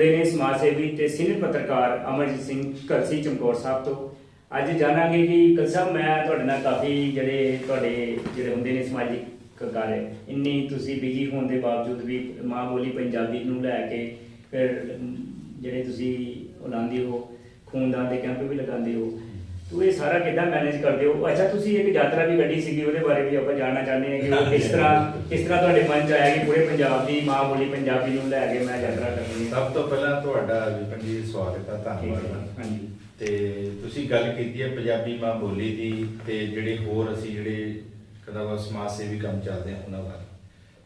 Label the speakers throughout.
Speaker 1: ਪੁਰੇਨੇ ਸਮਾਜ ਸੇਵੀ ਤੇ ਸੀਨੀਅਰ ਪੱਤਰਕਾਰ ਅਮਰਜੀਤ ਸਿੰਘ ਕਲਸੀ ਚਮਕੌਰ ਸਾਹਿਬ ਤੋਂ। ਅੱਜ ਜਾਣਾਂਗੇ ਕਿ ਕਲ ਸਾਹਿਬ, ਮੈਂ ਤੁਹਾਡੇ ਨਾਲ ਕਾਫੀ ਜਿਹੜੇ ਤੁਹਾਡੇ ਜਿਹੜੇ ਹੁੰਦੇ ਨੇ ਸਮਾਜਿਕ ਕਾਰਜ ਇੰਨੀ ਤੁਸੀਂ ਬਿਜ਼ੀ ਹੋਣ ਦੇ ਬਾਵਜੂਦ ਵੀ ਮਾਂ ਬੋਲੀ ਪੰਜਾਬੀ ਨੂੰ ਲੈ ਕੇ ਫਿਰ ਜਿਹੜੇ ਤੁਸੀਂ ਉਹ ਹੋ, ਖੂਨਦਾਨ ਦੇ ਕੈਂਪ ਵੀ ਲਗਾਉਂਦੇ ਹੋ ਤੋ ਇਹ ਸਾਰਾ ਕਿੱਦਾਂ ਮੈਨੇਜ ਕਰਦੇ ਹੋ? ਅੱਛਾ ਤੁਸੀਂ ਇੱਕ ਯਾਤਰਾ ਵੀ ਕੱਢੀ ਸੀਗੀ ਉਹਦੇ ਬਾਰੇ ਵੀ ਆਪਾਂ ਜਾਣਨਾ ਚਾਹੁੰਦੇ ਹਾਂ ਕਿ ਉਹ ਕਿਸ ਤਰ੍ਹਾਂ ਕਿਸ ਤਰ੍ਹਾਂ ਤੁਹਾਡੇ ਮਨ ਚ ਆਇਆ ਕਿ ਪੂਰੇ ਪੰਜਾਬ ਦੀ ਮਾਂ ਬੋਲੀ ਪੰਜਾਬੀ ਨੂੰ ਲੈ ਕੇ ਮੈਂ ਯਾਤਰਾ ਕਰਨੀ ਹੈ?
Speaker 2: ਸਭ ਤੋਂ ਪਹਿਲਾਂ ਤੁਹਾਡਾ ਵਿਪਨ ਜੀ ਸਵਾਗਤ ਹੈ
Speaker 1: ਹੈ
Speaker 2: ਧੰਨਵਾਦ।
Speaker 1: ਹਾਂਜੀ।
Speaker 2: ਤੇ ਤੁਸੀਂ ਗੱਲ ਕੀਤੀ ਹੈ ਪੰਜਾਬੀ ਮਾਂ ਬੋਲੀ ਦੀ ਤੇ ਜਿਹੜੇ ਹੋਰ ਅਸੀਂ ਜਿਹੜੇ ਕਹਿੰਦਾ ਵਾ ਸਮਾਜ ਸੇਵੀ ਕੰਮ ਚੱਲਦੇ ਆ ਉਹਨਾਂ ਬਾਰੇ।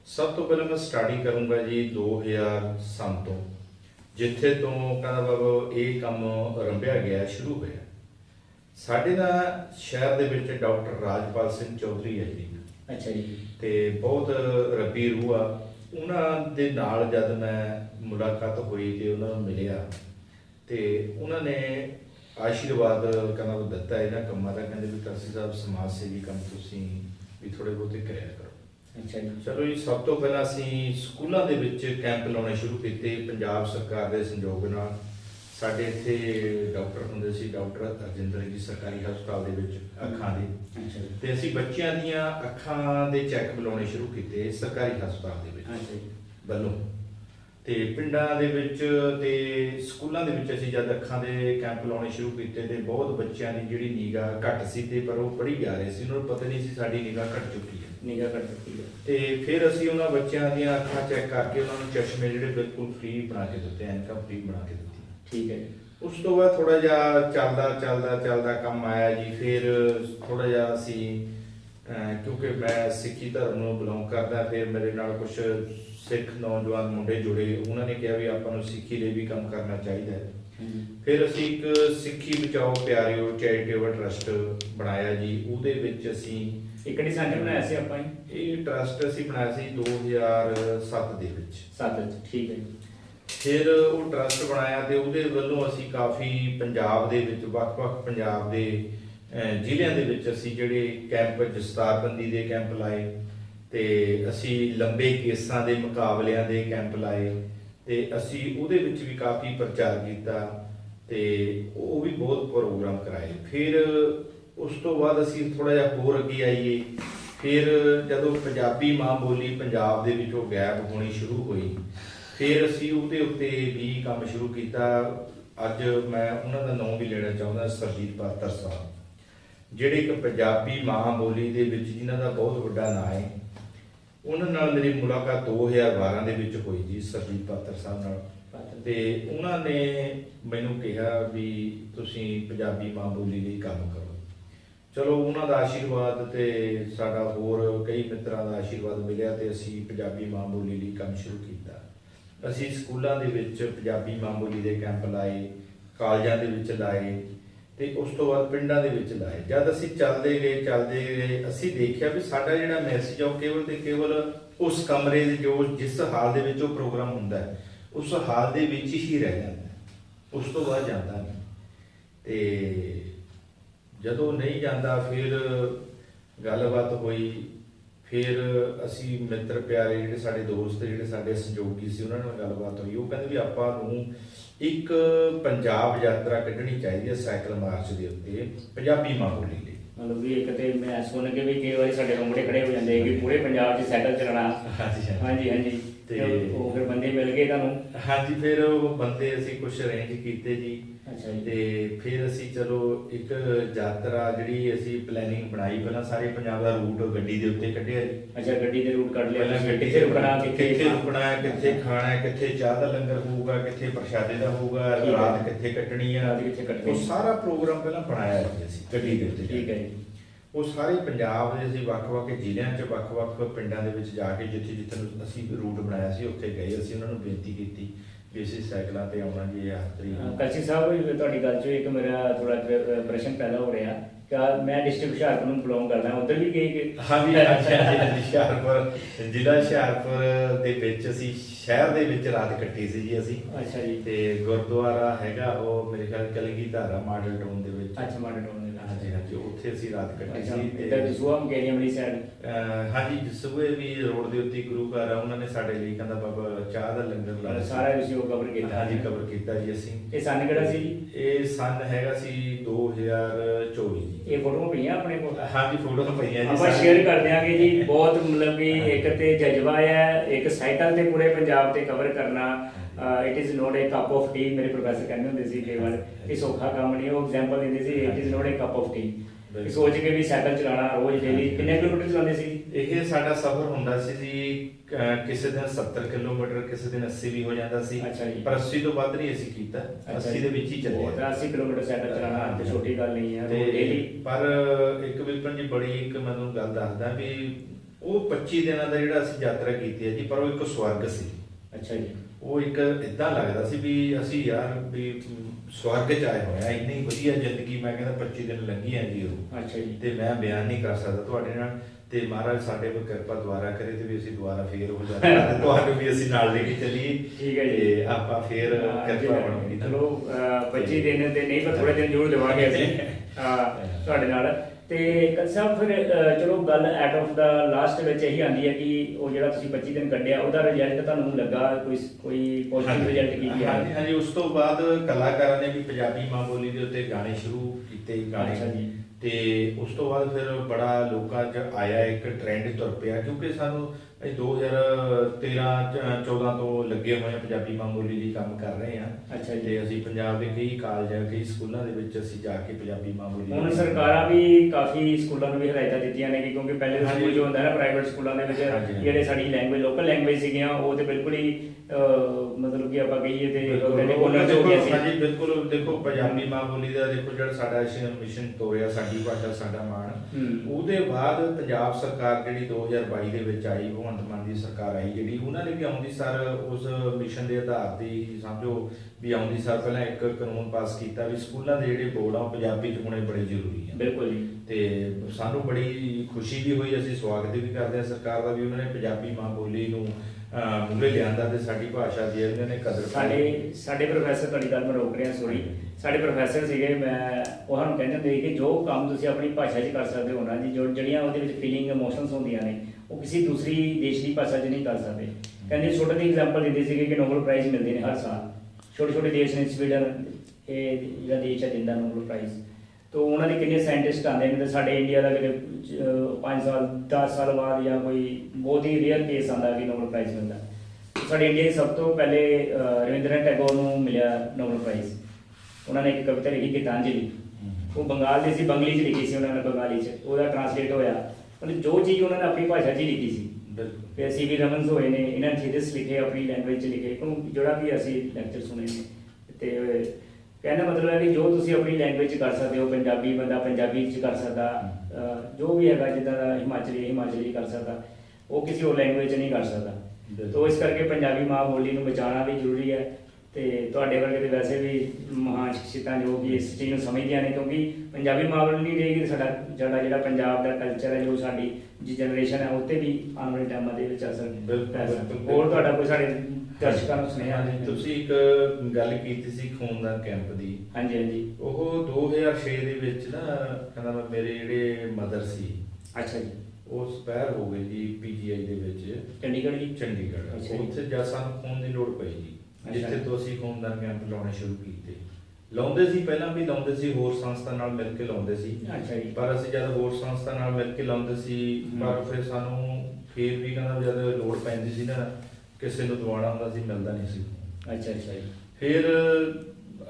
Speaker 2: ਸਭ ਤੋਂ ਪਹਿਲਾਂ ਮੈਂ ਸਟਾਰਟਿੰਗ ਕਰੂੰਗਾ ਜੀ 2007 ਤੋਂ ਜਿੱਥੇ ਤੋਂ ਕਹਿੰਦਾ ਬਾਬਾ ਇਹ ਕੰਮ ਰੰਭਿਆ ਗਿਆ ਸ਼ੁਰੂ ਹੋਇਆ। ਸਾਡੇ ਦਾ ਸ਼ਹਿਰ ਦੇ ਵਿੱਚ ਡਾਕਟਰ ਰਾਜਪਾਲ ਸਿੰਘ ਚੌਧਰੀ ਹੈ ਜੀ।
Speaker 1: ਅੱਛਾ ਜੀ।
Speaker 2: ਤੇ ਬਹੁਤ ਰੱਬੀ ਰੂਹ ਆ। ਉਹਨਾਂ ਦੇ ਨਾਲ ਜਦ ਮੈਂ ਮੁਲਾਕਾਤ ਹੋਈ ਤੇ ਉਹਨਾਂ ਨੂੰ ਮਿਲਿਆ ਤੇ ਉਹਨਾਂ ਨੇ ਆਸ਼ੀਰਵਾਦ ਕਹਿੰਦਾ ਉਹ ਦਿੱਤਾ ਇਹਨਾਂ ਕੰਮਾਂ ਦਾ। ਕਹਿੰਦੇ ਵੀ ਤਰਸੀ ਸਾਹਿਬ ਸਮਾਜ ਸੇਵੀ ਕੰਮ ਤੁਸੀਂ ਵੀ ਥੋੜੇ ਬਹੁਤੇ ਕਰਿਆ ਕਰੋ।
Speaker 1: ਅੱਛਾ ਜੀ।
Speaker 2: ਚਲੋ ਜੀ ਸਭ ਤੋਂ ਪਹਿਲਾਂ ਅਸੀਂ ਸਕੂਲਾਂ ਦੇ ਵਿੱਚ ਕੈਂਪ ਲਾਉਣੇ ਸ਼ੁਰੂ ਕੀਤੇ ਪੰਜਾਬ ਸਰਕਾਰ ਦੇ ਸੰਯੋਗ ਨਾਲ। ਸਾਡੇ ਇੱਥੇ ਡਾਕਟਰ ਹੁੰਦੇ ਸੀ ਡਾਕਟਰ ਅਰਜਿੰਦਰ ਜੀ ਸਰਕਾਰੀ ਹਸਪਤਾਲ ਦੇ ਵਿੱਚ ਅੱਖਾਂ ਦੇ। ਤੇ ਅਸੀਂ ਬੱਚਿਆਂ ਦੀਆਂ ਅੱਖਾਂ ਦੇ ਚੈੱਕ ਲਾਉਣੇ ਸ਼ੁਰੂ ਕੀਤੇ ਸਰਕਾਰੀ ਹਸਪਤਾਲ ਦੇ ਵਿੱਚ। ਵੱਲੋਂ। ਤੇ ਪਿੰਡਾਂ ਦੇ ਵਿੱਚ ਤੇ ਸਕੂਲਾਂ ਦੇ ਵਿੱਚ ਅਸੀਂ ਜਦ ਅੱਖਾਂ ਦੇ ਕੈਂਪ ਲਾਉਣੇ ਸ਼ੁਰੂ ਕੀਤੇ ਤੇ ਬਹੁਤ ਬੱਚਿਆਂ ਦੀ ਜਿਹੜੀ ਨਿਗਾਹ ਘੱਟ ਸੀ ਤੇ ਪਰ ਉਹ ਪੜ੍ਹੀ ਜਾ ਰਹੇ ਸੀ ਉਹਨਾਂ ਨੂੰ ਪਤਾ ਨਹੀਂ ਸੀ ਸਾਡੀ ਨਿਗਾਹ ਘੱਟ ਚੁੱਕੀ ਹੈ।
Speaker 1: ਨਿਗਾਹ ਕਰ ਸਕਦੀ ਹੈ।
Speaker 2: ਤੇ ਫਿਰ ਅਸੀਂ ਉਹਨਾਂ ਬੱਚਿਆਂ ਦੀਆਂ ਅੱਖਾਂ ਚੈੱਕ ਕਰਕੇ ਉਹਨਾਂ ਨੂੰ ਚਸ਼ਮੇ ਜਿਹੜੇ ਬਿਲਕੁਲ ਫ੍ਰੀ ਬਣਾ ਕੇ ਦਿੱਤੇ ਐਨਕਾਂ ਫ੍ਰੀ ਬਣਾ ਕੇ ਦਿੱਤੀਆਂ।
Speaker 1: ਠੀਕ ਹੈ ਜੀ।
Speaker 2: ਉਸ ਤੋਂ ਬਾਅਦ ਥੋੜਾ ਜਿਹਾ ਚੱਲਦਾ ਚੱਲਦਾ ਚੱਲਦਾ ਕੰਮ ਆਇਆ ਜੀ। ਫਿਰ ਥੋੜਾ ਜਿਹਾ ਅਸੀਂ ਅਹ, ਕਿਉਂਕਿ ਮੈਂ ਸਿੱਖੀ ਧਰਮ ਨੂੰ ਬਿਲੋਂਗ ਕਰਦਾ ਫਿਰ ਮੇਰੇ ਨਾਲ ਕੁਝ ਸਿੱਖ ਨੌਜਵਾਨ ਮੁੰਡੇ ਜੁੜੇ। ਉਹਨਾਂ ਨੇ ਕਿਹਾ ਵੀ ਆਪਾਂ ਨੂੰ ਸਿੱਖੀ ਲਈ ਵੀ ਕੰਮ ਕਰਨਾ ਚਾਹੀਦਾ ਹੈ। ਫਿਰ ਅਸੀਂ ਇੱਕ ਸਿੱਖੀ ਬਚਾਓ ਪਿਆਰਿਓ ਚੈਰੀਟੇਬਲ ਟਰਸਟ ਬਣਾਇਆ ਜੀ। ਉਹਦੇ ਵਿੱਚ ਅਸੀਂ
Speaker 1: ਇੱਕ ਡਿਸੈਂਟ ਬਣਾਇਆ ਸੀ ਆਪਾਂ ਜੀ?
Speaker 2: ਇਹ ਟਰਸਟ ਅਸੀਂ ਬਣਾਇਆ ਸੀ 2007 ਦੇ ਵਿੱਚ।
Speaker 1: ਸੱਤ ਚ ਠੀਕ ਹੈ ਜੀ।
Speaker 2: ਫਿਰ ਉਹ ਟਰਸਟ ਬਣਾਇਆ ਤੇ ਉਹਦੇ ਵੱਲੋਂ ਅਸੀਂ ਕਾਫੀ ਪੰਜਾਬ ਦੇ ਵਿੱਚ, ਵੱਖ-ਵੱਖ ਪੰਜਾਬ ਦੇ ਜ਼ਿਲ੍ਹਿਆਂ ਦੇ ਵਿੱਚ ਅਸੀਂ ਜਿਹੜੇ ਕੈਂਪ, ਜਸਤਾਰਬੰਦੀ ਦੇ ਕੈਂਪ ਲਾਏ ਤੇ ਅਸੀਂ ਲੰਬੇ ਕੇਸਾਂ ਦੇ ਮੁਕਾਬਲਿਆਂ ਦੇ ਕੈਂਪ ਲਾਏ ਤੇ ਅਸੀਂ ਉਹਦੇ ਵਿੱਚ ਵੀ ਕਾਫੀ ਪ੍ਰਚਾਰ ਕੀਤਾ ਤੇ ਉਹ ਵੀ ਬਹੁਤ ਪ੍ਰੋਗਰਾਮ ਕਰਾਏ। ਫਿਰ ਉਸ ਤੋਂ ਬਾਅਦ ਅਸੀਂ ਥੋੜਾ ਜਿਹਾ ਹੋਰ ਅੱਗੇ ਆਈਏ। ਫਿਰ ਜਦੋਂ ਪੰਜਾਬੀ ਮਾਂ ਬੋਲੀ ਪੰਜਾਬ ਦੇ ਵਿੱਚੋਂ ਗਾਇਬ ਹੋਣੀ ਸ਼ੁਰੂ ਹੋਈ ਫਿਰ ਅਸੀਂ ਉਹਦੇ ਉੱਤੇ ਵੀ ਕੰਮ ਸ਼ੁਰੂ ਕੀਤਾ। ਅੱਜ ਮੈਂ ਉਹਨਾਂ ਦਾ ਨਾਮ ਵੀ ਲੈਣਾ ਚਾਹੁੰਦਾ ਸਰਜੀਤ ਪਾਤਰ ਸਾਹਿਬ ਜਿਹੜੇ ਇੱਕ ਪੰਜਾਬੀ ਮਾਂ ਬੋਲੀ ਦੇ ਵਿੱਚ ਜਿਨ੍ਹਾਂ ਦਾ ਬਹੁਤ ਵੱਡਾ ਨਾਂ ਹੈ। ਉਹਨਾਂ ਨਾਲ ਮੇਰੀ ਮੁਲਾਕਾਤ 2012 ਦੇ ਵਿੱਚ ਹੋਈ ਜੀ ਸਰਜੀਤ ਪਾਤਰ ਸਾਹਿਬ ਨਾਲ। ਤੇ ਉਹਨਾਂ ਨੇ ਮੈਨੂੰ ਕਿਹਾ ਵੀ ਤੁਸੀਂ ਪੰਜਾਬੀ ਮਾਂ ਬੋਲੀ ਲਈ ਕੰਮ ਕਰੋ। ਚਲੋ ਉਹਨਾਂ ਦਾ ਆਸ਼ੀਰਵਾਦ ਤੇ ਸਾਡਾ ਹੋਰ ਕਈ ਮਿੱਤਰਾਂ ਦਾ ਆਸ਼ੀਰਵਾਦ ਮਿਲਿਆ ਤੇ ਅਸੀਂ ਪੰਜਾਬੀ ਮਾਂ ਬੋਲੀ ਲਈ ਕੰਮ ਸ਼ੁਰੂ ਕੀਤਾ। ਅਸੀਂ ਸਕੂਲਾਂ ਦੇ ਵਿੱਚ ਪੰਜਾਬੀ ਮਾਂ ਬੋਲੀ ਦੇ ਕੈਂਪ ਲਾਏ, ਕਾਲਜਾਂ ਦੇ ਵਿੱਚ ਲਾਏ ਤੇ ਉਸ ਤੋਂ ਬਾਅਦ ਪਿੰਡਾਂ ਦੇ ਵਿੱਚ ਲਾਏ। ਜਦ ਅਸੀਂ ਚੱਲਦੇ ਗਏ ਚੱਲਦੇ ਗਏ, ਅਸੀਂ ਦੇਖਿਆ ਵੀ ਸਾਡਾ ਜਿਹੜਾ ਮੈਸੇਜ ਆ ਉਹ ਕੇਵਲ ਤੇ ਕੇਵਲ ਉਸ ਕਮਰੇ ਦੇ ਜੋ ਜਿਸ ਹਾਲ ਦੇ ਵਿੱਚ ਉਹ ਪ੍ਰੋਗਰਾਮ ਹੁੰਦਾ ਹੈ, ਉਸ ਹਾਲ ਦੇ ਵਿੱਚ ਹੀ ਰਹਿ ਜਾਂਦਾ ਉਸ ਤੋਂ ਬਾਅਦ ਜਾਂਦਾ ਨਹੀਂ। ਤੇ ਜਦੋਂ ਨਹੀਂ ਜਾਂਦਾ, ਫਿਰ ਗੱਲਬਾਤ ਹੋਈ ਫਿਰ ਅਸੀਂ ਮਿੱਤਰ ਪਿਆਰੇ ਜਿਹੜੇ ਸਾਡੇ ਦੋਸਤ ਜਿਹੜੇ ਸਾਡੇ ਸਹਿਯੋਗੀ ਸੀ ਉਹਨਾਂ ਨਾਲ ਗੱਲਬਾਤ ਹੋਈ। ਉਹ ਕਹਿੰਦੇ ਵੀ ਆਪਾਂ ਨੂੰ ਇੱਕ ਪੰਜਾਬ ਯਾਤਰਾ ਕੱਢਣੀ ਚਾਹੀਦੀ ਹੈ ਸਾਈਕਲ ਮਾਰਚ ਦੇ ਉੱਤੇ ਪੰਜਾਬੀ ਮਾਂ ਬੋਲੀ ਲਈ।
Speaker 1: ਮਤਲਬ ਵੀ ਇੱਕ ਤੇ ਮੈਂ ਸੁਣ ਕੇ ਵੀ ਕਈ ਵਾਰੀ ਸਾਡੇ ਰੋਂਗੜੇ ਖੜੇ ਹੋ ਜਾਂਦੇ ਕਿ ਪੂਰੇ ਪੰਜਾਬ 'ਚ ਸਾਈਕਲ ਚੱਲਣਾ।
Speaker 2: ਹਾਂਜੀ।
Speaker 1: ਹਾਂਜੀ ਹਾਂਜੀ।
Speaker 2: ਤੇ-
Speaker 1: ਉਹ ਫਿਰ ਬੰਦੇ ਮਿਲ ਗਏ ਤੁਹਾਨੂੰ?
Speaker 2: ਹਾਂਜੀ ਫਿਰ ਉਹ ਬੰਦੇ ਅਸੀਂ ਕੁਝ ਅਰੇਂਜ ਕੀਤੇ ਜੀ।
Speaker 1: ਅੱਛਾ ਜੀ।
Speaker 2: ਤੇ ਫਿਰ ਅਸੀਂ ਚਲੋ ਇੱਕ ਯਾਤਰਾ ਜਿਹੜੀ ਅਸੀਂ ਪਲੈਨਿੰਗ ਬਣਾਈ ਪਹਿਲਾਂ ਸਾਰੇ ਪੰਜਾਬ ਦਾ ਰੂਟ ਗੱਡੀ ਦੇ ਉੱਤੇ ਕੱਢਿਆ ਜੀ।
Speaker 1: ਅੱਛਾ ਗੱਡੀ ਦੇ ਰੂਟ ਕੱਢ ਲਿਆ।
Speaker 2: ਪਹਿਲਾਂ
Speaker 1: ਤੁਸੀਂ,
Speaker 2: ਗੱਡੀ
Speaker 1: ਕਿੱਥੇ
Speaker 2: ਤੇ
Speaker 1: ਰੁਕਣਾ ਕਿੱਥੇ
Speaker 2: ਕਿੱਥੇ ਰੁਕਣਾ ਹੈ ਕਿੱਥੇ ਖਾਣਾ ਹੈ ਕਿੱਥੇ ਚਾਹ ਦਾ ਲੰਗਰ ਹੋਊਗਾ ਕਿੱਥੇ ਪ੍ਰਸ਼ਾਦੇ ਦਾ ਹੋਊਗਾ
Speaker 1: ਠੀਕ ਹੈ।
Speaker 2: ਰਾਤ ਕਿੱਥੇ ਕੱਟਣੀ ਆ।
Speaker 1: ਰਾਤ ਕਿੱਥੇ ਕੱਟਣੀ।
Speaker 2: ਉਹ ਸਾਰਾ ਪ੍ਰੋਗਰਾਮ ਪਹਿਲਾਂ ਬਣਾਇਆ ਜੀ ਅਸੀਂ ਗੱਡੀ ਦੇ ਉੱਤੇ
Speaker 1: ਠੀਕ ਹੈ ਜੀ।
Speaker 2: ਉਹ ਸਾਰੇ ਪੰਜਾਬ ਦੇ ਅਸੀਂ ਵੱਖ-ਵੱਖ ਜ਼ਿਲ੍ਹਿਆਂ 'ਚ, ਵੱਖ-ਵੱਖ ਪਿੰਡਾਂ ਦੇ ਵਿੱਚ ਜਾ ਕੇ ਜਿੱਥੇ ਜਿੱਥੇ ਅਸੀਂ ਰੂਟ ਬਣਾਇਆ ਸੀ, ਉੱਥੇ ਗਏ, ਅਸੀਂ ਉਹਨਾਂ ਨੂੰ ਬੇਨਤੀ ਕੀਤੀ ਵੀ ਅਸੀਂ ਸਾਈਕਲਾਂ ਤੇ ਆਉਣਾ ਜੀ, ਇਹ ਯਾਤਰੀ
Speaker 1: ਅਹ ਕਲਸੀ ਸਾਹਿਬ, ਤੁਹਾਡੀ ਗੱਲ 'ਚ ਇੱਕ ਮੇਰਾ ਥੋੜਾ ਜਿਹਾ ਪ੍ਰਸ਼ਨ ਪੈਦਾ ਹੋ ਰਿਹਾ। ਕਾ ਮੈਂ ਡਿਸਟ੍ਰਿਕਟ ਹੁਸ਼ਿਆਰਪੁਰ ਨੂੰ ਬਿਲੋਂਗ ਕਰਦਾ ਉਧਰ ਵੀ ਗਏ ਕਿ
Speaker 2: ਹਾਂਜੀ ਹਾਂਜੀ ਹਾਂਜੀ ਹੁਸ਼ਿਆਰਪੁਰ ਜ਼ਿਲ੍ਹਾ ਹੁਸ਼ਿਆਰਪੁਰ ਦੇ ਵਿੱਚ ਅਸੀਂ ਸ਼ਹਿਰ ਦੇ ਵਿੱਚ ਰਾਤ ਕੱਟੀ ਸੀ ਜੀ ਅਸੀਂ।
Speaker 1: ਅੱਛਾ ਜੀ।
Speaker 2: ਤੇ ਗੁਰਦੁਆਰਾ ਹੈਗਾ ਉਹ ਮੇਰੇ ਖਿਆਲ ਕਲਗੀ ਧਾਰਾ ਮਾਡਲ ਟਾਊਨ ਦੇ ਵਿੱਚ।
Speaker 1: ਅੱਛਾ ਮਾਡਲ ਟਾਊਨ ਦੇ ਵਿੱਚ।
Speaker 2: ਹਾਂਜੀ ਹਾਂਜੀ ਉੱਥੇ ਅਸੀਂ ਰਾਤ ਕੱਟੀ ਸੀ
Speaker 1: ਇੱਧਰ ਦਸੂਆ ਮਕੇਰੀਆਂ ਵਾਲੀ ਸਾਈਡ
Speaker 2: ਹਾਂਜੀ ਜਸੂਏ ਵੀ ਰੋਡ ਦੇ ਉੱਤੇ ਗੁਰੂ ਘਰ ਆ ਉਹਨਾਂ ਨੇ ਸਾਡੇ ਲਈ ਕਹਿੰਦਾ ਬਾਬਾ ਚਾਹ ਦਾ ਲੰਗਰ ਲਾਇਆ।
Speaker 1: ਸਾਰਾ ਤੁਸੀਂ ਉਹ ਕਵਰ ਕੀਤਾ।
Speaker 2: ਹਾਂਜੀ ਕਵਰ ਕੀਤਾ ਜੀ ਅਸੀਂ।
Speaker 1: ਇਹ ਸੰਨ ਕਿਹੜਾ ਸੀ ਜੀ?
Speaker 2: ਇਹ ਸੰਨ ਹੈਗਾ ਸੀ 2024 ਜੀ
Speaker 1: ਇਹ ਫੋਟੋਆਂ ਪਈਆਂ ਆਪਣੇ ਕੋਲ
Speaker 2: ਹਾਂਜੀ ਫੋਟੋ ਪਈਆਂ ਜੀ
Speaker 1: ਆਪਾਂ। ਸ਼ੇਅਰ ਕਰ ਦਿਆਂਗੇ ਜੀ ਬਹੁਤ ਮਤਲਬ ਕਿ ਇੱਕ ਤੇ ਜਜ਼ਬਾ ਹੈ ਇੱਕ ਸਾਈਕਲ ਤੇ ਪੂਰੇ ਪੰਜਾਬ ਤੇ ਕਵਰ ਕਰਨਾ it is not a cup of tea ਮੇਰੇ ਪ੍ਰੋਫੈਸਰ ਕਹਿੰਦੇ ਹੁੰਦੇ ਸੀ ਕਈ ਵਾਰ ਕਿ ਸੌਖਾ ਕੰਮ ਨਹੀਂ ਉਹ ਐਗਜ਼ਾਮਪਲ ਦਿੰਦੇ ਸੀ it is not a cup of tea
Speaker 2: ਬਿਲਕੁਲ।
Speaker 1: ਸੋਚ ਕੇ ਵੀ ਸਾਈਕਲ ਚਲਾਉਣਾ ਰੋਜ਼ ਡੇਲੀ ਕਿੰਨੇ ਕਿਲੋਮੀਟਰ ਚਲਾਉਂਦੇ ਸੀ?
Speaker 2: ਇਹ ਸਾਡਾ ਸਫ਼ਰ ਹੁੰਦਾ ਸੀ ਜੀ ਅਹ ਕਿਸੇ ਦਿਨ 70 ਕਿਲੋਮੀਟਰ ਕਿਸੇ ਦਿਨ 80 ਵੀ ਹੋ ਜਾਂਦਾ ਸੀ।
Speaker 1: ਅੱਛਾ ਜੀ।
Speaker 2: ਪਰ 80 ਤੋਂ ਵੱਧ ਨਹੀਂ ਅਸੀਂ ਕੀਤਾ। 80 ਦੇ ਵਿੱਚ ਹੀ ਚੱਲੇ
Speaker 1: ਬਹੁਤ ਆ, 80 ਕਿਲੋਮੀਟਰ ਸਾਈਕਲ ਚਲਾਉਣਾ ਤੇ ਛੋਟੀ ਗੱਲ ਨਹੀਂ ਹੈ ਰੋਜ਼
Speaker 2: ਤੇ
Speaker 1: ਡੇਲੀ
Speaker 2: ਪਰ ਇੱਕ ਵਿਲਪਨ ਜੀ ਬੜੀ ਇੱਕ ਮੈਂ ਤੁਹਾਨੂੰ ਗੱਲ ਦੱਸਦਾ ਵੀ ਉਹ 25 ਦਿਨਾਂ ਦਾ ਜਿਹੜਾ ਅਸੀਂ ਯਾਤਰਾ ਕੀਤੀ ਹੈ ਜੀ ਪਰ ਉਹ ਇੱਕ ਸਵਰਗ ਸੀ।
Speaker 1: ਅੱਛਾ ਜੀ।
Speaker 2: ਉਹ ਇੱਕ ਇਦਾਂ ਲੱਗਦਾ ਸੀ ਵੀ ਅਸੀਂ ਯਾਰ ਵੀ ਸਵਰਗ ਚ ਆਏ ਹੋਏ ਆ ਇੰਨੀ ਵਧੀਆ ਜ਼ਿੰਦਗੀ ਮੈਂ ਕਹਿੰਦਾ 25 ਦਿਨ ਲੰਘੀ ਆ ਜੀ ਉਹ।
Speaker 1: ਅੱਛਾ ਜੀ।
Speaker 2: ਤੇ ਮੈਂ ਬਿਆਨ ਨਹੀਂ ਕਰ ਸਕਦਾ ਤੁਹਾਡੇ ਨਾਲ। ਤੇ ਮਹਾਰਾਜ ਸਾਡੇ ਕੋਲ ਕਿਰਪਾ ਦੁਆਰਾ ਕਰੇ ਤੇ ਵੀ ਅਸੀਂ ਦੁਆਰਾ ਫੇਰ ਹੋ ਜਾਂਦੇ ਤੇ ਤੁਹਾਨੂੰ ਵੀ ਅਸੀਂ ਨਾਲ ਲੈ ਕੇ ਚੱਲੀਏ।
Speaker 1: ਠੀਕ ਹੈ ਜੀ।
Speaker 2: ਆਪਾਂ ਫੇਰ
Speaker 1: ਹਾਂ,
Speaker 2: ਕਿਰਪਾ ਨਾ।
Speaker 1: ਚਲੋ ਅਹ, 25 ਦਿਨ ਤੇ ਨਹੀਂ ਪਰ ਥੋੜੇ ਦਿਨ ਜ਼ਰੂਰ ਦੇਵਾਂਗੇ ਅਸੀਂ। ਅਹ, ਤੁਹਾਡੇ ਨਾਲ। ਤੇ ਕਨਸੈਪਟ ਫਿਰ ਅਹ, ਚਲੋ ਗੱਲ ਐਟ ਆਫ ਦਾ ਲਾਸਟ ਵਿੱਚ ਇਹੀ ਆਂਦੀ ਹੈ ਕਿ ਉਹ ਜਿਹੜਾ ਤੁਸੀਂ 25 ਦਿਨ ਕੱਢਿਆ ਉਹਦਾ ਰਿਜ਼ਲਟ ਤੁਹਾਨੂੰ ਲੱਗਾ ਕੋਈ ਕੋਈ ਪੋਜ਼ਿਟਿਵ ਰਿਜ਼ਲਟ ਕੀ
Speaker 2: ਹਾਂਜੀ
Speaker 1: ਆਇਆ
Speaker 2: ਹਾਂਜੀ ਉਸ ਤੋਂ ਬਾਅਦ ਕਲਾਕਾਰਾਂ ਨੇ ਵੀ ਪੰਜਾਬੀ ਮਾਂ ਬੋਲੀ ਦੇ ਉੱਤੇ ਗਾਣੇ ਸ਼ੁਰੂ ਕੀਤੇ
Speaker 1: ਅੱਛਾ
Speaker 2: ਗਾਣੇ।
Speaker 1: ਜੀ।
Speaker 2: ਤੇ ਉਸ ਤੋਂ ਬਾਅਦ ਫਿਰ ਬੜਾ ਲੋਕਾਂ 'ਚ ਆਇਆ ਇੱਕ ਟ੍ਰੈਂਡ ਤੁਰ ਪਿਆ ਕਿਉਂਕਿ ਸਾਨੂੰ ਅਸੀਂ 2013 14 ਤੋਂ ਲੱਗੇ ਹੋਏ ਆ ਪੰਜਾਬੀ ਮਾਂ ਬੋਲੀ ਲਈ ਕੰਮ ਕਰ ਰਹੇ ਆ
Speaker 1: ਅੱਛਾ ਜੀ।
Speaker 2: ਤੇ ਅਸੀਂ ਪੰਜਾਬ ਦੇ ਕਈ ਕਾਲਜਾਂ ਕਈ ਸਕੂਲਾਂ ਦੇ ਵਿੱਚ ਅਸੀਂ ਜਾ ਕੇ ਪੰਜਾਬੀ ਮਾਂ ਬੋਲੀ
Speaker 1: ਹੁਣ
Speaker 2: ਦਾ-
Speaker 1: ਸਰਕਾਰਾਂ ਵੀ ਕਾਫੀ ਸਕੂਲਾਂ ਨੂੰ ਵੀ ਹਦਾਇਤਾਂ ਦਿੱਤੀਆਂ ਨੇ ਕਿਉਂਕਿ ਪਹਿਲੇ। ਸਕੂਲ ਜੋ ਹੁੰਦਾ ਹੈ ਨਾ ਪ੍ਰਾਈਵੇਟ ਸਕੂਲਾਂ ਦੇ ਵਿੱਚ। ਜਿਹੜੇ ਸਾਡੀ ਲੈਂਗੁਏਜ ਲੋਕਲ ਲੈਂਗੁਏਜ ਸੀਗੀਆਂ ਉਹ ਤੇ ਬਿਲਕੁਲ ਹੀ ਮਤਲਬ ਕਿ ਆਪਾਂ ਕਹੀਏ ਤੇ ਕਹਿੰਦੇ
Speaker 2: ਉਹ
Speaker 1: ਚ ਹੋ ਗਿਆ ਸੀ
Speaker 2: ਹਾਂਜੀ ਬਿਲਕੁਲ ਦੇਖੋ ਪੰਜਾਬੀ ਮਾਂ ਬੋਲੀ ਦਾ ਦੇਖੋ ਜਿਹੜਾ ਸਾਡਾ ਮਿਸ਼ਨ ਤੋਰਿਆ ਸਾਡੀ ਭਾਸ਼ਾ ਸਾਡਾ ਮਾਣ। ਉਹਦੇ ਬਾਅਦ ਪੰਜਾਬ ਸਰਕਾਰ ਜਿਹੜੀ 2022 ਦੇ ਵਿੱਚ ਆਈ ਭਗਵੰਤ ਮਾਨ ਦੀ ਸਰਕਾਰ ਆਈ ਜਿਹੜੀ ਉਹਨਾਂ ਨੇ ਵੀ ਆਉਂਦੀ ਸਰ ਉਸ ਮਿਸ਼ਨ ਦੇ ਆਧਾਰ ਤੇ ਹੀ ਸਮਝੋ ਵੀ ਆਉਂਦੀ ਸਰ ਪਹਿਲਾਂ ਇੱਕ ਕਾਨੂੰਨ ਪਾਸ ਕੀਤਾ ਵੀ ਸਕੂਲਾਂ ਦੇ ਜਿਹੜੇ ਬੋਰਡ ਆ ਉਹ ਪੰਜਾਬੀ ਚ ਹੋਣੇ ਬੜੇ ਜ਼ਰੂਰੀ ਆ।
Speaker 1: ਬਿਲਕੁਲ ਜੀ।
Speaker 2: ਤੇ ਸਾਨੂੰ ਬੜੀ ਖੁਸ਼ੀ ਵੀ ਹੋਈ ਅਸੀਂ ਸਵਾਗਤ ਵੀ ਕਰਦੇ ਹਾਂ ਸਰਕਾਰ ਦਾ ਵੀ ਉਹਨਾਂ ਨੇ ਪੰਜਾਬੀ ਮਾਂ ਬੋਲੀ ਨੂੰ ਮੂਹਰੇ ਲਿਆਂਦਾ ਤੇ ਸਾਡੀ ਭਾਸ਼ਾ ਦੀ ਇਹਨਾਂ ਨੇ ਕਦਰ
Speaker 1: ਸਾਡੇ ਸਾਡੇ ਪ੍ਰੋਫੈਸਰ ਤੁਹਾਡੀ ਗੱਲ ਮੈਂ ਰੋਕ ਰਿਹਾ ਸੋਰੀ ਸਾਡੇ ਪ੍ਰੋਫੈਸਰ ਸੀਗੇ ਮੈਂ ਉਹਨਾਂ ਨੂੰ ਕਹਿੰਦੇ ਹੁੰਦੇ ਕਿ ਜੋ ਕੰਮ ਤੁਸੀਂ ਆਪਣੀ ਭਾਸ਼ਾ 'ਚ ਕਰ ਸਕਦੇ ਹੋ ਨਾ ਜੀ ਜੋ ਜਿਹੜੀਆਂ ਉਹਦੇ ਵਿੱਚ ਫੀਲਿੰਗ ਇਮੋਸ਼ਨਸ ਹੁੰਦੀਆਂ ਨੇ ਉਹ ਕਿਸੇ ਦੂਸਰੀ ਦੇਸ਼ ਦੀ ਭਾਸ਼ਾ 'ਚ ਨਹੀਂ ਕਰ ਸਕਦੇ। ਕਹਿੰਦੇ ਛੋਟੇ ਜਿਹੇ ਐਗਜ਼ਾਮਪਲ ਦਿੰਦੇ ਸੀਗੇ ਕਿ ਨੋਬਲ ਪ੍ਰਾਈਜ਼ ਮਿਲਦੇ ਨੇ ਹਰ ਸਾਲ। ਛੋਟੇ ਛੋਟੇ ਦੇਸ਼ ਨੇ ਸਵੀਡਨ ਇਹ ਜਿਹੜਾ ਦੇਸ਼ ਹੈ ਦਿੰਦਾ ਨੋਬਲ ਪ੍ਰਾਈਜ਼ ਤੋ ਉਹਨਾਂ ਦੇ ਕਿੰਨੇ ਸਾਇੰਟਿਸਟ ਆਉਂਦੇ ਨੇ ਤੇ ਸਾਡੇ ਇੰਡੀਆ ਦਾ ਕਿਤੇ 5 ਸਾਲ 10 ਸਾਲ ਬਾਅਦ ਜਾਂ ਕੋਈ ਬਹੁਤ ਹੀ ਰੇਅਰ ਕੇਸ ਆਉਂਦਾ ਕਿ ਨੋਬਲ ਪ੍ਰਾਈਜ਼ ਮਿਲਦਾ। ਸਾਡੇ ਇੰਡੀਆ 'ਚ ਸਭ ਤੋਂ ਪਹਿਲੇ ਰਵਿੰਦਰਨਾਥ ਟੈਗੋਰ ਨੂੰ ਮਿਲਿਆ ਨੋਬਲ ਪ੍ਰਾਈਜ਼ ਉਹਨਾਂ ਨੇ ਇੱਕ ਕਵਿਤਾ ਲਿਖੀ, ਗੀਤਾਂਜਲੀ। ਉਹ ਬੰਗਾਲ ਦੀ ਸੀ, ਬੰਗਲੀ 'ਚ ਲਿਖੀ ਸੀ ਉਹਨਾਂ ਨੇ, ਬੰਗਾਲੀ 'ਚ। ਉਹਦਾ ਟਰਾਂਸਲੇਟ ਹੋਇਆ। ਮਤਲਬ ਜੋ ਚੀਜ਼ ਉਹਨਾਂ ਨੇ ਆਪਣੀ ਭਾਸ਼ਾ 'ਚ ਹੀ ਲਿਖੀ ਸੀ।
Speaker 2: ਬਿਲਕੁਲ।
Speaker 1: ਫਿਰ ਸੀ ਵੀ ਰਮਨਸ ਹੋਏ ਨੇ ਇਹਨਾਂ ਨੇ ਥੀਸਿਸ ਲਿਖੇ ਆਪਣੀ ਲੈਂਗੁਏਜ 'ਚ ਲਿਖੇ ਕਿਉਂ ਜਿਹੜਾ ਵੀ ਅਸੀਂ ਲੈਕਚਰ ਸੁਣੇ ਨੇ। ਤੇ ਕਹਿਣ ਦਾ ਮਤਲਬ ਹੈ ਕਿ ਜੋ ਤੁਸੀਂ ਆਪਣੀ ਲੈਂਗੁਏਜ 'ਚ ਕਰ ਸਕਦੇ ਹੋ ਪੰਜਾਬੀ ਬੰਦਾ ਪੰਜਾਬੀ 'ਚ ਕਰ ਸਕਦਾ ਜੋ ਵੀ ਹੈਗਾ ਜਿੱਦਾਂ ਦਾ ਹਿਮਾਚਲੀ ਹਿਮਾਚਲੀ ਕਰ ਸਕਦਾ ਉਹ ਕਿਸੇ ਹੋਰ ਲੈਂਗੁਏਜ 'ਚ ਨਹੀਂ ਕਰ ਸਕਦਾ। ਤੋ ਇਸ ਕਰਕੇ ਪੰਜਾਬੀ ਮਾਂ ਬੋਲੀ ਨੂੰ ਬਚਾਉਣਾ ਵੀ ਜ਼ਰੂਰੀ ਹੈ। ਤੇ ਤੁਹਾਡੇ ਵਰਗੇ ਤੇ ਵੈਸੇ ਵੀ ਮਹਾਨ ਸ਼ਖਸੀਅਤਾਂ ਜੋ ਕਿ ਇਸ ਚੀਜ਼ ਨੂੰ ਸਮਝਦੀਆਂ ਨੇ ਕਿਉਂਕਿ ਪੰਜਾਬੀ ਮਾਂ ਬੋਲੀ ਨਹੀਂ ਰਹੇਗੀ ਸਾਡਾ ਸਾਡਾ ਜਿਹੜਾ ਪੰਜਾਬ ਦਾ ਕਲਚਰ ਹੈ ਜੋ ਸਾਡੀ ਜੀ ਜਨਰੇਸ਼ਨ ਹੈ ਉੱਤੇ ਵੀ ਆਉਣ ਵਾਲੇ ਟਾਈਮਾਂ ਦੇ ਵਿੱਚ ਅਸਰ
Speaker 2: ਬਿਲਕੁਲ,
Speaker 1: ਪੈ ਸਕਦਾ। ਹੋਰ ਤੁਹਾਡਾ ਕੋਈ ਸਾਡੇ ਦਰਸ਼ਕਾਂ ਨੂੰ ਸੁਨੇਹਾ
Speaker 2: ਹਾਂਜੀ ਤੁਸੀਂ ਇੱਕ ਗੱਲ ਕੀਤੀ ਸੀ ਖੂਨਦਾਨ ਕੈਂਪ ਦੀ।
Speaker 1: ਹਾਂਜੀ ਹਾਂਜੀ।
Speaker 2: ਉਹ 2006 ਦੇ ਵਿੱਚ ਨਾ ਕਹਿੰਦਾ ਮੇਰੇ ਜਿਹੜੇ ਮਦਰ ਸੀ
Speaker 1: ਅੱਛਾ ਜੀ।
Speaker 2: ਉਹ ਸਪੈਰ ਹੋ ਗਏ ਜੀ ਪੀਜੀਆਈ ਦੇ ਵਿੱਚ।
Speaker 1: ਚੰਡੀਗੜ੍ਹ ਜੀ?
Speaker 2: ਚੰਡੀਗੜ੍ਹ। ਉੱਥੇ ਜਾ ਸਾਨੂੰ ਖੂਨ ਦੀ ਲੋੜ ਪਈ ਜੀ। ਜਿੱਥੇ ਤੋਂ ਅਸੀਂ ਖੂਨਦਾਨ ਕੈਂਪ ਲਾਉਣੇ ਸ਼ੁਰੂ ਕੀਤੇ। ਲਾਉਂਦੇ ਸੀ ਪਹਿਲਾਂ ਵੀ ਲਾਉਂਦੇ ਸੀ ਹੋਰ ਸੰਸਥਾ ਨਾਲ ਮਿਲ ਕੇ ਲਾਉਂਦੇ ਸੀ।
Speaker 1: ਅੱਛਾ ਜੀ।
Speaker 2: ਪਰ ਅਸੀਂ ਜਦ ਹੋਰ ਸੰਸਥਾ ਨਾਲ ਮਿਲ ਕੇ ਲਾਉਂਦੇ ਸੀ ਪਰ। ਫਿਰ ਸਾਨੂੰ ਫੇਰ ਵੀ ਕਹਿੰਦਾ ਜਦ ਲੋੜ ਪੈਂਦੀ ਸੀ ਨਾ ਕਿਸੇ ਨੂੰ ਦਵਾਉਣਾ ਹੁੰਦਾ ਸੀ ਮਿਲਦਾ ਨਹੀਂ ਸੀ।
Speaker 1: ਅੱਛਾ ਅੱਛਾ ਜੀ।
Speaker 2: ਫਿਰ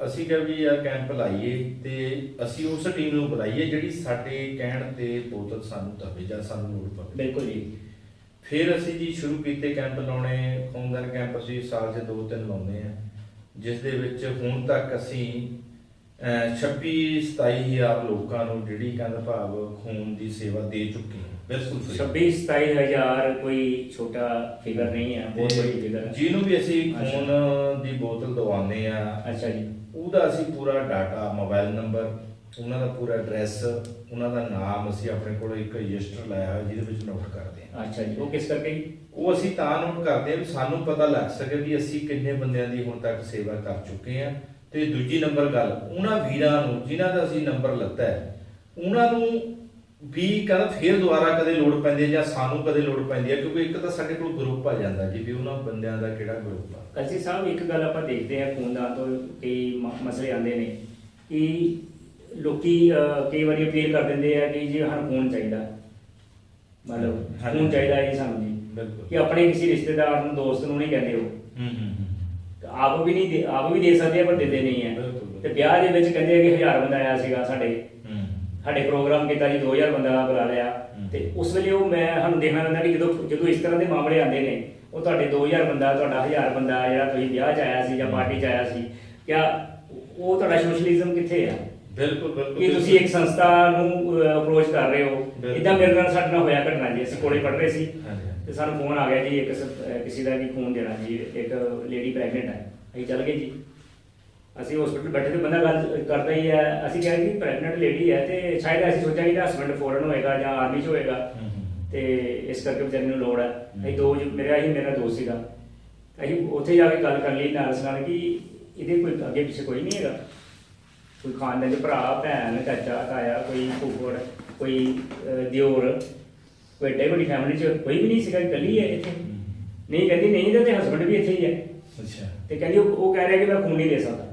Speaker 2: ਅਸੀਂ ਕਿਹਾ ਵੀ ਆ ਕੈਂਪ ਲਾਈਏ ਤੇ ਅਸੀਂ ਉਸ ਟੀਮ ਨੂੰ ਬੁਲਾਈਏ ਜਿਹੜੀ ਸਾਡੇ ਕਹਿਣ ਤੇ ਬੋਤਲ ਸਾਨੂੰ ਦਵੇ ਜਾਂ ਸਾਨੂੰ ਲੋੜ ਪਵੇ।
Speaker 1: ਬਿਲਕੁਲ ਜੀ।
Speaker 2: ਫਿਰ ਅਸੀਂ ਜੀ ਸ਼ੁਰੂ ਕੀਤੇ ਕੈਂਪ ਲਾਉਣੇ ਖੂਨਦਾਨ ਕੈਂਪ ਅਸੀਂ ਸਾਲ 'ਚ ਦੋ ਤਿੰਨ ਲਾਉਂਦੇ ਆ ਜਿਸ ਦੇ ਵਿੱਚ ਹੁਣ ਤੱਕ ਅਸੀਂ ਅਹ, 26 27000 ਲੋਕਾਂ ਨੂੰ ਜਿਹੜੀ ਕਹਿੰਦਾ ਭਾਵ ਖੂਨ ਦੀ ਸੇਵਾ ਦੇ ਚੁੱਕੇ ਹਾਂ ਬਿਲਕੁਲ free।
Speaker 1: 26 27000 ਕੋਈ ਛੋਟਾ ਫਿਗਰ ਨਹੀਂ ਹੈ ਬਹੁਤ ਵੱਡੀ ਫਿਗਰ ਹੈ
Speaker 2: ਜਿਹਨੂੰ ਵੀ ਅਸੀਂ। ਖੂਨ ਦੀ ਬੋਤਲ ਦਵਾਉਂਦੇ ਆ
Speaker 1: ਅੱਛਾ ਜੀ
Speaker 2: ਉਹਦਾ ਅਸੀਂ ਪੂਰਾ ਡਾਟਾ ਮੋਬਾਈਲ ਨੰਬਰ ਉਹਨਾਂ ਦਾ ਪੂਰਾ ਐਡਰੈਸ ਉਹਨਾਂ ਦਾ ਨਾਮ ਅਸੀਂ ਆਪਣੇ ਕੋਲ ਇੱਕ ਰਜਿਸਟਰ ਲਾਇਆ ਹੋਇਆ ਜਿਹਦੇ ਵਿੱਚ ਨੋਟ ਕਰਦੇ ਹਾਂ।
Speaker 1: ਅੱਛਾ ਜੀ ਉਹ ਕਿਸ ਕਰਕੇ ਜੀ?
Speaker 2: ਉਹ ਅਸੀਂ ਤਾਂ ਨੋਟ ਕਰਦੇ ਹਾਂ ਵੀ ਸਾਨੂੰ ਪਤਾ ਲੱਗ ਸਕੇ ਵੀ ਅਸੀਂ ਕਿੰਨੇ ਬੰਦਿਆਂ ਦੀ ਹੁਣ ਤੱਕ ਸੇਵਾ ਕਰ ਚੁੱਕੇ ਹਾਂ। ਤੇ ਦੂਜੀ ਨੰਬਰ ਗੱਲ ਉਹਨਾਂ ਵੀਰਾਂ ਨੂੰ ਜਿਨ੍ਹਾਂ ਦਾ ਅਸੀਂ ਨੰਬਰ ਲੱਤਾ ਹੈ ਉਹਨਾਂ ਨੂੰ ਵੀ ਕਹਿੰਦਾ ਫੇਰ ਦੁਬਾਰਾ ਕਦੇ ਲੋੜ ਪੈਂਦੀ ਹੈ ਜਾਂ ਸਾਨੂੰ ਕਦੇ ਲੋੜ ਪੈਂਦੀ ਹੈ ਕਿਉਂਕਿ ਇੱਕ ਤਾਂ ਸਾਡੇ ਕੋਲ ਗਰੁੱਪ ਆ ਜਾਂਦਾ ਜੀ ਵੀ ਉਹਨਾਂ ਬੰਦਿਆਂ ਦਾ ਕਿਹੜਾ ਗਰੁੱਪ ਆ।
Speaker 1: ਕਲਸੀ ਸਾਹਿਬ ਇੱਕ ਗੱਲ ਆਪਾਂ ਦੇਖਦੇ ਹਾਂ ਖੂਨਦਾਨ ਤੋਂ ਕਈ ਮਸਲੇ ਆਉਂਦੇ ਨੇ ਕਿ ਲੋਕੀ ਅਹ, ਕਈ ਵਾਰੀ ਅਪੀਲ ਕਰ ਦਿੰਦੇ ਆ ਕਿ ਜੀ ਸਾਨੂੰ ਖੂਨ ਚਾਹੀਦਾ। ਮਤਲਬ
Speaker 2: ਹਾਂਜੀ।
Speaker 1: ਖੂਨ ਚਾਹੀਦਾ ਇਹ ਸਾਨੂੰ ਜੀ।
Speaker 2: ਬਿਲਕੁਲ।
Speaker 1: ਕਿ ਆਪਣੇ ਕਿਸੇ ਰਿਸ਼ਤੇਦਾਰ ਨੂੰ ਦੋਸਤ ਨੂੰ ਨਹੀਂ ਕਹਿੰਦੇ ਉਹ।
Speaker 2: ਹੂੰ ਹੂੰ ਹੂੰ
Speaker 1: ਆਪ ਵੀ ਨਹੀਂ ਦੇ- ਆਪ ਵੀ ਦੇ ਸਕਦੇ ਆ ਪਰ ਦਿੰਦੇ ਨਹੀਂ ਹੈ
Speaker 2: ਬਿਲਕੁਲ।
Speaker 1: ਤੇ ਵਿਆਹ ਦੇ ਵਿੱਚ ਕਹਿੰਦੇ ਆ ਕਿ 1000 ਬੰਦਾ ਆਇਆ ਸੀਗਾ ਸਾਡੇ।
Speaker 2: ਹੂੰ।
Speaker 1: ਸਾਡੇ ਪ੍ਰੋਗਰਾਮ ਕੀਤਾ ਜੀ 2000 ਬੰਦਾ ਬੁਲਾ ਲਿਆ।
Speaker 2: ਹਮ।
Speaker 1: ਤੇ ਉਸ ਵੇਲੇ ਉਹ ਮੈਂ ਸਾਨੂੰ ਦੇਖਣਾ ਪੈਂਦਾ ਕਿ ਜਦੋਂ ਜਦੋਂ ਇਸ ਤਰ੍ਹਾਂ ਦੇ ਮਾਮਲੇ ਆਉਂਦੇ ਨੇ ਉਹ ਤੁਹਾਡੇ 2000 ਬੰਦਾ ਤੁਹਾਡਾ 1000 ਬੰਦਾ ਜਿਹੜਾ ਤੁਸੀਂ ਵਿਆਹ 'ਚ ਆਇਆ ਸੀ ਜਾਂ ਪਾਰਟੀ 'ਚ ਆਇਆ ਸੀ ਕਿਆ ਉਹ ਤੁਹਾਡਾ ਸੋਸ਼ਲਿਜ਼ਮ ਕਿੱਥੇ ਆ?
Speaker 2: ਬਿਲਕੁਲ ਬਿਲਕੁਲ।
Speaker 1: ਕਿ ਤੁਸੀਂ ਇੱਕ ਸੰਸਥਾ ਨੂੰ ਅਪਰੋਚ ਕਰ ਰਹੇ ਹੋ।
Speaker 2: ਬਿਲਕੁਲ।
Speaker 1: ਇਦਾਂ ਮੇਰੇ ਨਾਲ ਸਾਡੇ ਨਾਲ ਹੋਇਆ ਘਟਨਾ ਜੀ ਅਸੀਂ ਕੋਲੇ ਪੜ ਰਹੇ ਸੀ।
Speaker 2: ਹਾਂਜੀ।
Speaker 1: ਤੇ ਸਾਨੂੰ ਫੋਨ ਆ ਗਿਆ ਜੀ ਇੱਕ ਸ- ਅਹ ਕਿਸੇ ਦਾ ਵੀ ਖੂਨ ਦੇਣਾ ਜੀ ਇੱਕ ਲੇਡੀ ਪ੍ਰੈਗਨੈਂਟ ਹੈ। ਅਸੀਂ ਚੱਲ ਗਏ ਜੀ। ਅਸੀਂ ਹਸਪੀਟਲ ਬੈਠੇ ਤੇ ਬੰਦਾ ਗੱਲ ਕਰਦਾ ਹੀ ਹੈ ਅਸੀਂ ਕਿਹਾ ਕਿ ਪ੍ਰੈਗਨੈਂਟ ਲੇਡੀ ਹੈ ਤੇ ਸ਼ਾਇਦ ਅਸੀਂ ਸੋਚਿਆ ਕਿ ਹਸਬੰਡ ਫੋਰਨ ਹੋਏਗਾ ਜਾਂ ਆਰਮੀ 'ਚ ਹੋਏਗਾ। ਤੇ ਇਸ ਕਰਕੇ ਵਿਚਾਰੀ ਨੂੰ ਲੋੜ ਹੈ। ਅਸੀਂ ਦੋ ਜ- ਮੇਰਾ ਹੀ ਮੇਰਾ ਦੋਸਤ ਸੀਗਾ। ਅਸੀਂ ਉੱਥੇ ਜਾ ਕੇ ਗੱਲ ਕਰ ਲਈ ਨਰਸ ਨਾਲ ਕਿ ਇਹਦੇ ਕੋਈ ਅੱਗੇ ਪਿੱਛੇ ਕੋਈ ਨਹੀਂ ਹੈਗਾ। ਕੋਈ ਖਾਨਦਾਨ ਦੇ ਭਰਾ ਭੈਣ ਚਾਚਾ ਤਾਇਆ ਕੋਈ ਫੁੱਫੜ ਕੋਈ ਅਹ, ਦਿਓਰ ਕੋਈ ਏਡੀ ਵੱਡੀ ਫੈਮਿਲੀ 'ਚ ਕੋਈ ਵੀ ਨਹੀਂ ਸੀਗਾ ਇਕੱਲੀ ਹੈ ਇੱਥੇ। ਨਹੀਂ ਕਹਿੰਦੀ ਨਹੀਂ ਇਹਦਾ ਤੇ ਹਸਬੰਡ ਵੀ ਇੱਥੇ ਹੀ ਹੈ।
Speaker 2: ਅੱਛਾ।
Speaker 1: ਤੇ ਕਹਿੰਦੀ ਉਹ ਉਹ ਕਹਿ ਰਿਹਾ ਕਿ ਮੈਂ ਖੂਨ ਨਹੀਂ ਦੇ ਸਕਦਾ।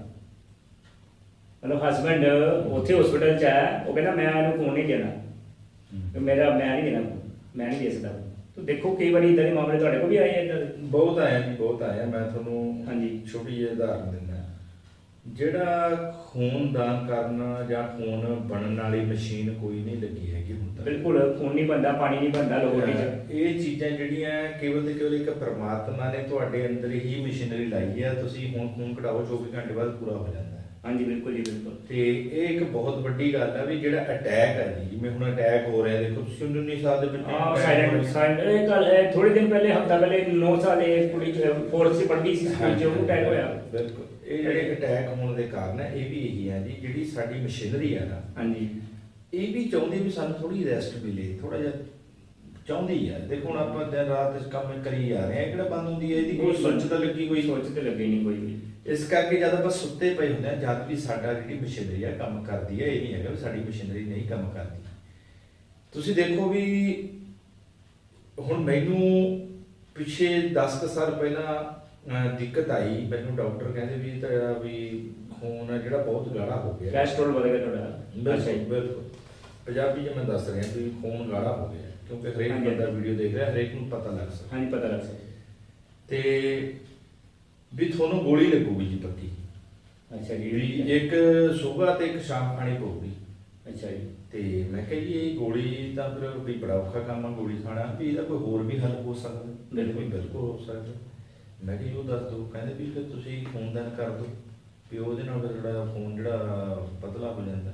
Speaker 1: ਮਤਲਬ ਹਸਬੰਡ ਉੱਥੇ ਹਸਪੀਟਲ 'ਚ ਹੈ ਉਹ ਕਹਿੰਦਾ ਮੈਂ ਇਹਨੂੰ ਖੂਨ ਨਹੀਂ ਦੇਣਾ। ਕਿ ਮੇਰਾ ਮੈਂ ਨਹੀਂ ਦੇਣਾ ਖੂਨ, ਮੈਂ ਨਹੀਂ ਦੇ ਸਕਦਾ ਤੋ ਦੇਖੋ ਕਈ ਵਾਰੀ ਇਦਾਂ ਦੇ ਮਾਮਲੇ ਤੁਹਾਡੇ ਕੋਲ ਵੀ ਆਏ ਆ ਇਦਾਂ ਦੇ।
Speaker 2: ਬਹੁਤ ਆਇਆ ਜੀ ਬਹੁਤ ਆਇਆ ਮੈਂ ਤੁਹਾਨੂੰ
Speaker 1: ਹਾਂਜੀ।
Speaker 2: ਛੋਟੀ ਜਿਹੀ ਉਦਾਹਰਨ ਦਿੰਦਾ। ਜਿਹੜਾ ਖੂਨ ਦਾਨ ਕਰਨ ਜਾਂ ਖੂਨ ਬਣਨ ਵਾਲੀ ਮਸ਼ੀਨ ਕੋਈ ਨਹੀਂ ਲੱਗੀ ਹੈਗੀ ਹੁਣ ਤੱਕ।
Speaker 1: ਬਿਲਕੁਲ ਖੂਨ ਨਹੀਂ ਬੰਦਾ ਪਾਣੀ ਨਹੀਂ ਬੰਦਾ ਲੋਹੜੀ 'ਚ
Speaker 2: ਇਹ ਚੀਜ਼ਾਂ ਜਿਹੜੀਆਂ ਕੇਵਲ ਤੇ ਕੇਵਲ ਇੱਕ ਪ੍ਰਮਾਤਮਾ ਨੇ ਤੁਹਾਡੇ ਅੰਦਰ ਹੀ ਮਸ਼ੀਨਰੀ ਲਾਈ ਹੈ ਤੁਸੀਂ ਹੁਣ ਖੂਨ ਕਢਾਓ 24 ਘੰਟੇ ਬਾਅਦ ਪੂਰਾ ਹੋ ਜਾਂਦਾ ਹੈ।
Speaker 1: ਹਾਂਜੀ ਬਿਲਕੁਲ ਜੀ ਬਿਲਕੁਲ।
Speaker 2: ਤੇ ਇਹ ਇੱਕ ਬਹੁਤ ਵੱਡੀ ਗੱਲ ਹੈ ਵੀ ਜਿਹੜਾ ਅਟੈਕ ਹੈ ਜੀ ਜਿਵੇਂ ਹੁਣ ਅਟੈਕ ਹੋ ਰਿਹਾ ਦੇਖੋ ਤੁਸੀਂ 19 ਸਾਲ ਦੇ ਬੱਚੇ
Speaker 1: ਆ ਸਾਇਲੈਂਟ
Speaker 2: ਹੋ।
Speaker 1: ਸਾਇਲੈਂਟ ਇਹ ਕੱਲ ਥੋੜੇ ਦਿਨ ਪਹਿਲੇ ਹਫਤਾ ਪਹਿਲੇ 9 ਸਾਲ ਇਹ ਕੁੜੀ ਫੋਰਥ ਸੀ ਪੜ੍ਹਦੀ ਸੀ ਸਕੂਲ 'ਚ ਅਟੈਕ ਹੋਇਆ।
Speaker 2: ਬਿਲਕੁਲ। ਇਹ ਜਿਹੜੇ ਅਟੈਕ ਹੋਣ ਦੇ ਕਾਰਨ ਹੈ ਇਹ ਵੀ ਇਹੀ ਹੈ ਜੀ ਜਿਹੜੀ ਸਾਡੀ ਮਸ਼ੀਨਰੀ ਹੈ ਨਾ
Speaker 1: ਹਾਂਜੀ।
Speaker 2: ਇਹ ਵੀ ਚਾਹੁੰਦੀ ਵੀ ਸਾਨੂੰ ਥੋੜੀ ਰੈਸਟ ਮਿਲੇ ਥੋੜਾ ਜਿਹਾ ਚਾਹੁੰਦੀ ਹੈ ਦੇਖੋ ਹੁਣ ਆਪਾਂ ਦਿਨ ਰਾਤ ਇਸ ਕੰਮ ਕਰੀ ਜਾ ਰਹੇ ਹਾਂ ਇਹ ਕਿਹੜਾ ਬੰਦ ਹੁੰਦੀ ਹੈ ਇਹਦੀ? ਕੋਈ ਸੋਚ ਤਾਂ ਲੱਗੀ ਕੋਈ
Speaker 1: ਸੋਚ ਤੇ ਲੱਗੀ ਨਹੀਂ ਕੋਈ ਵੀ।
Speaker 2: ਇਸ ਕਰਕੇ ਜਦ ਆਪਾਂ ਸੁੱਤੇ ਪਏ ਹੁੰਦੇ ਆ ਜਦ ਵੀ ਸਾਡਾ ਜਿਹੜੀ ਮਸ਼ੀਨਰੀ ਆ ਕੰਮ ਕਰਦੀ ਹੈ ਇਹ ਨਹੀਂ ਹੈਗਾ ਵੀ ਸਾਡੀ ਮਸ਼ੀਨਰੀ ਨਹੀਂ ਕੰਮ ਕਰਦੀ। ਤੁਸੀਂ ਦੇਖੋ ਵੀ ਹੁਣ ਮੈਨੂੰ ਪਿਛੇ 10 ਕੁ ਸਾਲ ਪਹਿਲਾਂ ਅਹ, ਦਿੱਕਤ ਆਈ ਮੈਨੂੰ ਡਾਕਟਰ ਕਹਿੰਦੇ ਵੀ ਤੇਰਾ ਵੀ ਖੂਨ ਆ ਜਿਹੜਾ ਬਹੁਤ ਗਾੜਾ ਹੋ ਗਿਆ।
Speaker 1: ਕੈਸਟਰੋਲ ਵਧ ਗਿਆ ਤੁਹਾਡਾ ਅੱਛਾ
Speaker 2: ਬਿਲਕੁਲ
Speaker 1: ਜੀ।
Speaker 2: ਬਿਲਕੁਲ। ਪੰਜਾਬੀ ਮੈਂ ਦੱਸ ਰਿਹਾ ਵੀ ਖੂਨ ਗਾੜਾ ਹੋ ਗਿਆ ਕਿਉਂਕਿ ਹਰੇਕ
Speaker 1: ਹਾਂਜੀ।
Speaker 2: ਬੰਦਾ ਵੀਡੀਓ ਦੇਖ ਰਿਹਾ ਹਰੇਕ ਨੂੰ ਪਤਾ ਲੱਗ ਸਕਦਾ।
Speaker 1: ਹਾਂਜੀ ਪਤਾ ਲੱਗ ਸਕਦਾ।
Speaker 2: ਤੇ ਵੀ ਤੁਹਾਨੂੰ ਗੋਲੀ ਲੱਗੂਗੀ ਜੀ ਪੱਕੀ।
Speaker 1: ਅੱਛਾ ਜੀ
Speaker 2: ਵੀ ਇੱਕ ਸਵੇਰ ਤੇ ਇੱਕ ਸ਼ਾਮ ਖਾਣੀ ਪਊਗੀ।
Speaker 1: ਅੱਛਾ ਜੀ।
Speaker 2: ਤੇ ਮੈਂ ਕਿਹਾ ਜੀ ਇਹ ਗੋਲੀ ਤਾਂ ਫਿਰ ਵੀ ਬੜਾ ਔਖਾ ਕੰਮ ਆ ਗੋਲੀ ਖਾਣਾ। ਵੀ ਇਹਦਾ ਕੋਈ ਹੋਰ ਵੀ ਹੱਲ ਹੋ ਸਕਦਾ?
Speaker 1: ਬਿਲਕੁਲ।
Speaker 2: ਬਿਲਕੁਲ ਹੋ ਸਕਦਾ। ਮੈਂ ਕਿਹਾ ਜੀ ਉਹ ਦੱਸ ਦਿਓ। ਕਹਿੰਦੇ ਵੀ ਫਿਰ ਤੁਸੀਂ ਖੂਨਦਾਨ ਕਰ ਦਿਓ। ਵੀ ਉਹਦੇ ਨਾਲ ਫਿਰ ਜਿਹੜਾ ਖੂਨ ਜਿਹੜਾ ਪਤਲਾ ਹੋ ਜਾਂਦਾ।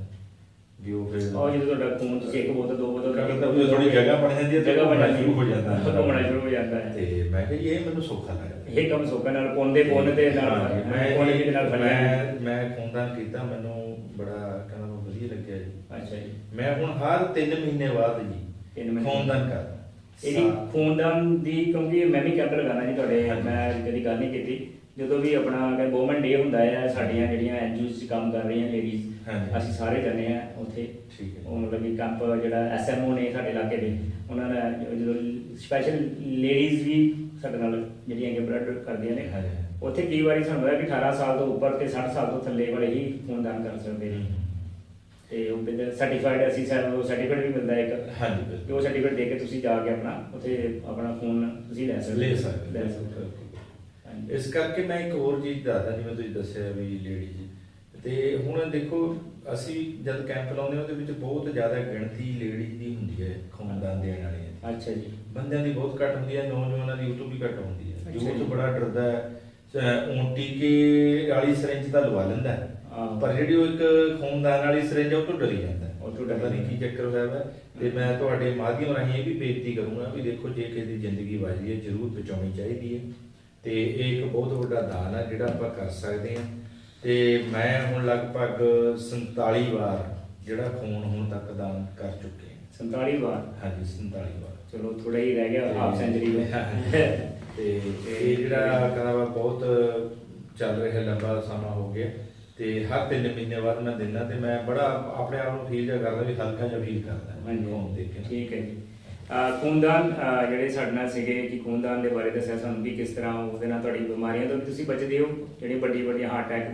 Speaker 2: ਵੀ ਉਹ ਫਿਰ
Speaker 1: ਉਹ ਜਦੋਂ ਤੁਹਾਡਾ ਖੂਨ ਤੁਸੀਂ ਇੱਕ ਬੋਤਲ ਦੋ ਬੋਤਲ
Speaker 2: ਕਹਿੰਦਾ ਤਾਂ ਉਹ ਥੋੜੀ ਜਗ੍ਹਾ ਬਣ ਜਾਂਦੀ ਹੈ ਤੇ
Speaker 1: ਜਗ੍ਹਾ ਬਣ
Speaker 2: ਘੁੰਮਣਾ
Speaker 1: ਜਾਂਦੀ
Speaker 2: ਸ਼ੁਰੂ ਹੋ ਜਾਂਦਾ। ਹੈ।
Speaker 1: ਘੁੰਮਣਾ ਸ਼ੁਰੂ ਹੋ ਜਾਂਦਾ ਹੈ।
Speaker 2: ਤੇ ਮੈਂ ਕਿਹਾ ਜੀ ਇਹ ਮੈਨੂੰ ਸੌਖਾ ਲੱਗਦਾ
Speaker 1: ਇਹ ਕੰਮ ਸੋਕਾ ਨਾਲ ਪੁੰਨ ਦੇ ਪੁੰਨ ਤੇ ਨਾਲ ਮੈਂ ਪੁੰਨ ਦੇ ਨਾਲ
Speaker 2: ਮੈਂ ਮੈਂ ਖੂਨਦਾਨ ਕੀਤਾ ਮੈਨੂੰ ਬੜਾ ਕਹਿੰਦਾ ਵਧੀਆ ਲੱਗਿਆ ਜੀ।
Speaker 1: ਅੱਛਾ ਜੀ।
Speaker 2: ਮੈਂ ਹੁਣ ਹਰ 3 ਮਹੀਨੇ ਬਾਅਦ ਜੀ। ਖੂਨਦਾਨ ਕਰਦਾ।
Speaker 1: ਇਹਦੀ ਖੂਨਦਾਨ ਦੀ ਕਿਉਂਕਿ ਮੈਂ ਵੀ ਕੈਂਪ ਲਗਾਉਣਾ ਜੀ ਤੁਹਾਡੇ। ਮੈਂ ਕਦੀ ਗੱਲ ਨਹੀਂ ਕੀਤੀ ਜਦੋਂ ਵੀ ਆਪਣਾ ਵੂਮਨ ਡੇ ਹੁੰਦਾ ਹੈ ਸਾਡੀਆਂ ਜਿਹੜੀਆਂ ਐਨਜੀਓਜ਼ 'ਚ ਕੰਮ ਕਰ ਰਹੀਆਂ ਲੇਡੀਜ਼। ਅਸੀਂ ਸਾਰੇ ਜਾਂਦੇ ਆ ਉੱਥੇ
Speaker 2: ਠੀਕ ਹੈ।
Speaker 1: ਉਹ ਮਤਲਬ ਕਿ ਕੈਂਪ ਜਿਹੜਾ ਐਸਐਮਓ ਨੇ ਸਾਡੇ ਇਲਾਕੇ ਦੇ ਉਹਨਾਂ ਨੇ ਜਦੋਂ ਸਪੈਸ਼ਲ ਲੇਡੀਜ਼ ਵੀ ਸਾਡੇ ਨਾਲ ਜਿਹੜੀਆਂ ਕਿ ਬਲੱਡ ਕਰਦੀਆਂ ਨੇ। ਉੱਥੇ ਕਈ ਵਾਰੀ ਸਾਨੂੰ ਹੋਇਆ ਕਿ 18 ਸਾਲ ਤੋਂ ਉੱਪਰ ਤੇ 60 ਸਾਲ ਤੋਂ ਥੱਲੇ ਵਾਲੇ ਹੀ ਖੂਨਦਾਨ ਕਰ ਸਕਦੇ ਨੇ ਤੇ ਉਹ ਬਿਲ ਸਰਟੀਫਾਈਡ ਅਸੀਂ ਸਾਨੂੰ ਸਰਟੀਫਿਕੇਟ ਵੀ ਮਿਲਦਾ ਇੱਕ
Speaker 2: ਹਾਂਜੀ
Speaker 1: ਉਹ ਸਰਟੀਫਿਕੇਟ ਦੇ ਕੇ ਤੁਸੀਂ ਜਾ ਕੇ ਆਪਣਾ ਉੱਥੇ ਆਪਣਾ ਖੂਨ ਤੁਸੀਂ ਲੈ ਸਕਦੇ
Speaker 2: ਲੈ
Speaker 1: ਹੋ।
Speaker 2: ਸਕਦੇ
Speaker 1: ਲੈ। ਸਕਦੇ ਹੋ। ਹਾਂਜੀ।
Speaker 2: ਇਸ ਕਰਕੇ ਮੈਂ ਇੱਕ ਹੋਰ ਚੀਜ਼ ਦੱਸਦਾ ਜਿਵੇਂ ਤੁਸੀਂ ਦੱਸਿਆ ਵੀ ਲੇਡੀਜ਼ ਤੇ ਹੁਣ ਦੇਖੋ ਅਸੀਂ ਜਦ ਕੈਂਪ ਲਾਉਂਦੇ ਹਾਂ ਉਹਦੇ ਵਿੱਚ ਬਹੁਤ ਜ਼ਿਆਦਾ ਗਿਣਤੀ ਲੇਡੀਜ਼ ਦੀ ਹੁੰਦੀ ਹੈ ਖੂਨਦਾਨ ਦੇਣ ਵਾਲੀਆਂ
Speaker 1: ਅੱਛਾ ਜੀ
Speaker 2: ਬੰਦਿਆਂ ਦੀ ਬਹੁਤ ਘੱਟ ਹੁੰਦੀ ਹੈ ਨੌਜਵਾਨਾਂ ਦੀ ਉਹ ਤੋਂ ਵੀ ਘੱਟ ਹੁੰਦੀ ਹੈ
Speaker 1: ਅੱਛਾ
Speaker 2: ਯੂਥ
Speaker 1: ਜੀ।
Speaker 2: ਬੜਾ ਡਰਦਾ ਹੈ ਸ- ਊਂ ਟੀਕੇ ਵਾਲੀ ਸਿਰਿੰਜ ਤਾਂ ਲਵਾ ਲੈਂਦਾ ਹੈ। ਪਰ ਜਿਹੜੀ ਉਹ ਇੱਕ ਖੂਨਦਾਨ ਵਾਲੀ ਸਿਰਿੰਜ ਹੈ ਉਹ ਤੋਂ ਡਰੀ ਜਾਂਦਾ।
Speaker 1: ਉਹ ਤੋਂ ਡਰ
Speaker 2: ਪਤਾ ਨਹੀਂ ਕੀ ਚੱਕਰ ਹੋਇਆ ਵਾ। ਤੇ ਮੈਂ ਤੁਹਾਡੇ ਮਾਧਿਅਮ ਰਾਹੀਂ ਇਹ ਵੀ ਬੇਨਤੀ ਕਰੂੰਗਾ ਵੀ ਦੇਖੋ ਜੇ ਕਿਸੇ ਦੀ ਜ਼ਿੰਦਗੀ ਬਚਦੀ ਹੈ ਜ਼ਰੂਰ ਬਚਾਉਣੀ ਚਾਹੀਦੀ ਹੈ। ਤੇ ਇਹ ਇੱਕ ਬਹੁਤ ਵੱਡਾ ਦਾਨ ਹੈ ਜਿਹੜਾ ਆਪਾਂ ਕਰ ਸਕਦੇ ਹਾਂ। ਤੇ ਮੈਂ ਹੁਣ ਲਗਭਗ 47 ਵਾਰ ਜਿਹੜਾ ਖੂਨ ਹੁਣ ਤੱਕ ਦਾਨ ਕਰ ਚੁੱਕੇ ਹਾਂ।
Speaker 1: 47 ਵਾਰ?
Speaker 2: ਹਾਂਜੀ 47 ਵਾਰ।
Speaker 1: ਚਲੋ ਥੋੜਾ ਹੀ ਰਹਿ ਗਿਆ ਹਾਫ ਸੈਂਚਰੀ
Speaker 2: ਤੇ ਇਹ ਜਿਹੜਾ ਕਹਿੰਦਾ ਵਾ ਬਹੁਤ ਚੱਲ ਰਿਹਾ ਲੰਬਾ ਸਮਾਂ ਹੋ ਗਿਆ। ਤੇ ਹਰ ਤਿੰਨ ਮਹੀਨੇ ਬਾਅਦ ਮੈਂ ਦਿੰਦਾ ਤੇ ਮੈਂ ਬੜਾ ਆਪਣੇ ਆਪ ਨੂੰ ਫੀਲ ਜਿਹਾ ਕਰਦਾ ਵੀ ਹਲਕਾ ਜਿਹਾ ਫੀਲ ਕਰਦਾ ਖੂਨ ਦੇਖ ਕੇ
Speaker 1: ਠੀਕ ਹੈ ਜੀ। ਖੂਨਦਾਨ ਜਿਹੜੇ ਸਾਡੇ ਨਾਲ ਸੀਗੇ ਕਿ ਖੂਨਦਾਨ ਦੇ ਬਾਰੇ ਦੱਸਿਆ ਸਾਨੂੰ ਵੀ ਕਿਸ ਤਰ੍ਹਾਂ ਉਹਦੇ ਨਾਲ ਤੁਹਾਡੀ ਬਿਮਾਰੀਆਂ ਤੋਂ ਵੀ ਤੁਸੀਂ ਬਚਦੇ ਹੋ ਜਿਹੜੀ ਵੱਡੀ ਵੱਡੀਆਂ ਹਾਰਟ ਅਟੈਕ